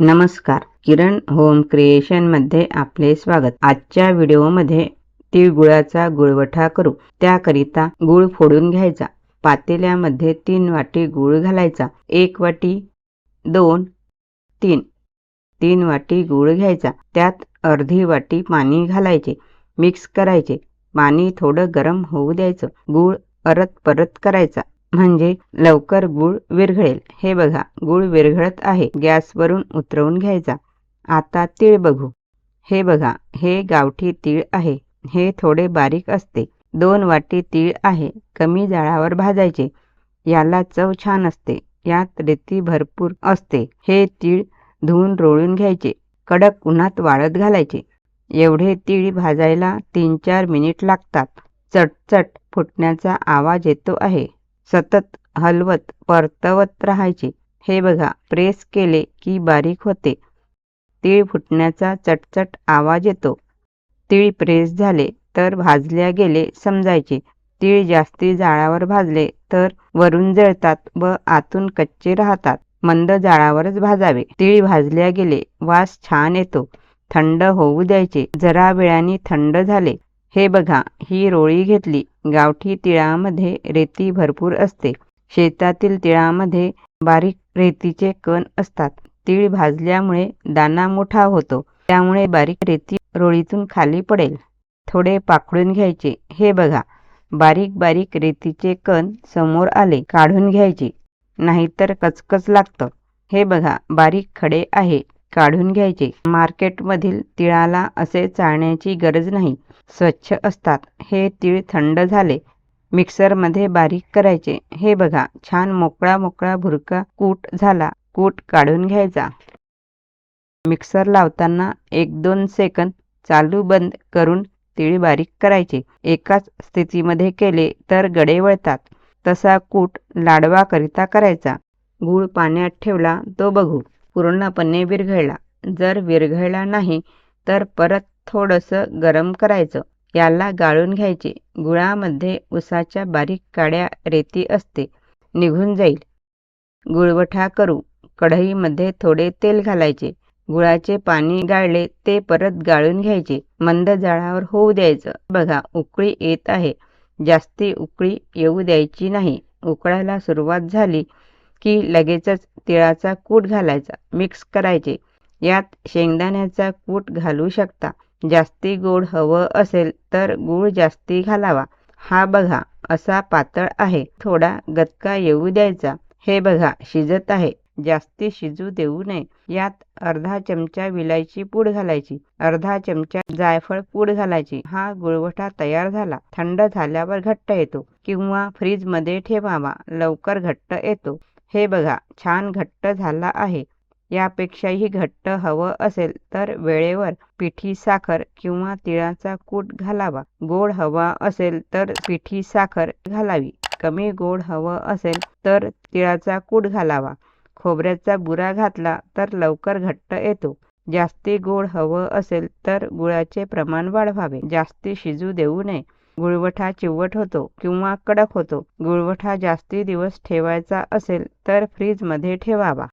नमस्कार. किरण होम क्रिएशनमध्ये आपले स्वागत. आजच्या व्हिडिओमध्ये तिळगुळाचा गुळवठा करू. त्याकरिता गुळ फोडून घ्यायचा. पातेल्यामध्ये तीन वाटी गुळ घालायचा. एक वाटी दोन तीन. तीन वाटी गुळ घ्यायचा. त्यात अर्धी वाटी पाणी घालायचे. मिक्स करायचे. पाणी थोडं गरम होऊ द्यायचं. गुळ परत परत करायचा. म्हणजे लवकर गूळ विरघळेल. हे बघा गूळ विरघळत आहे. गॅसवरून उतरवून घ्यायचा. आता तीळ बघू. हे बघा हे गावठी तीळ आहे. हे थोडे बारीक असते. दोन वाटी तीळ आहे. कमी जाळावर भाजायचे. याला चव छान असते. यात रेती भरपूर असते. हे तीळ धुवून रोळून घ्यायचे. कडक उन्हात वाळत घालायचे. एवढे तीळ भाजायला तीन चार मिनिट लागतात. चटचट फुटण्याचा आवाज येतो आहे. सतत हलवत परतवत राहायचे. हे बघा प्रेस केले की बारीक होते. तीळ फुटण्याचा चटचट आवाज येतो. तीळ प्रेस झाले तर भाजल्या गेले समजायचे. तीळ जास्ती जाळावर भाजले तर वरून जळतात व आतून कच्चे राहतात. मंद जाळावरच भाजावे. तीळ भाजल्या गेले वास छान येतो. थंड होऊ द्यायचे. जरा वेळाने थंड झाले. हे बघा ही रोळी घेतली. गावठी तिळामध्ये रेती भरपूर असते. शेतातील तिळामध्ये बारीक रेतीचे कण असतात. तीळ भाजल्यामुळे दाना मोठा होतो. त्यामुळे बारीक रेती रोळीतून खाली पडेल. थोडे पाखडून घ्यायचे. हे बघा. बारीक बारीक रेतीचे कण समोर आले. काढून घ्यायचे. नाहीतर कचकच लागतं. हे बघा. बारीक खडे आहे. काढून घ्यायचे. मार्केटमधील तिळाला असे चाळण्याची गरज नाही. स्वच्छ असतात. हे तीळ थंड झाले मिक्सरमध्ये बारीक करायचे. हे बघा छान मोकळा मोकळा भुरका कूट झाला. कूट काढून घ्यायचा. मिक्सर लावताना एक दोन सेकंद चालू बंद करून तीळ बारीक करायचे. एकाच स्थितीमध्ये केले तर गडे वळतात. तसा कूट लाडवाकरिता करायचा. गूळ पाण्यात ठेवला तो बघू. पूर्णपणे विरघळला. जर विरघळला नाही तर परत थोडंसं गरम करायचं. याला गाळून घ्यायचे. गुळामध्ये उसाच्या बारीक काड्या रेती असते. निघून जाईल. गुळवठा करू. कढईमध्ये थोडे तेल घालायचे. गुळाचे पाणी गाळले ते परत गाळून घ्यायचे. मंद जाळावर होऊ द्यायचं. बघा उकळी येत आहे. जास्ती उकळी येऊ द्यायची नाही. उकळायला सुरुवात झाली की लगेचच तिळाचा कूट घालायचा. मिक्स करायचे. यात शेंगदाण्याचा कूट घालू शकता. जास्ती गोड हवं असेल तर गूळ जास्ती घालावा. हा बघा असा पातळ आहे. थोडा गतका येऊ द्यायचा. हे बघा शिजत आहे. जास्ती शिजू देऊ नये. यात अर्धा चमचा विलायची पूड घालायची. अर्धा चमचा जायफळ पूड घालायची. हा गुळवठा तयार झाला. थंड झाल्यावर घट्ट येतो किंवा फ्रीजमध्ये ठेवावा. लवकर घट्ट येतो. हे बघा छान घट्ट झाला आहे. यापेक्षाही घट्ट हवं असेल तर वेळेवर पिठी साखर किंवा तिळाचा कूट घालावा. गोड हवा असेल तर पिठी साखर घालावी. कमी गोड हवं असेल तर तिळाचा कूट घालावा. खोबऱ्याचा बुरा घातला तर लवकर घट्ट येतो. जास्ती गोड हवं असेल तर गुळाचे प्रमाण वाढवावे. जास्ती शिजू देऊ नये. गुळवठा चिवट होतो किंवा कडक होतो. गुळवठा जास्ती दिवस ठेवायचा असेल तर फ्रीजमध्ये ठेवावा.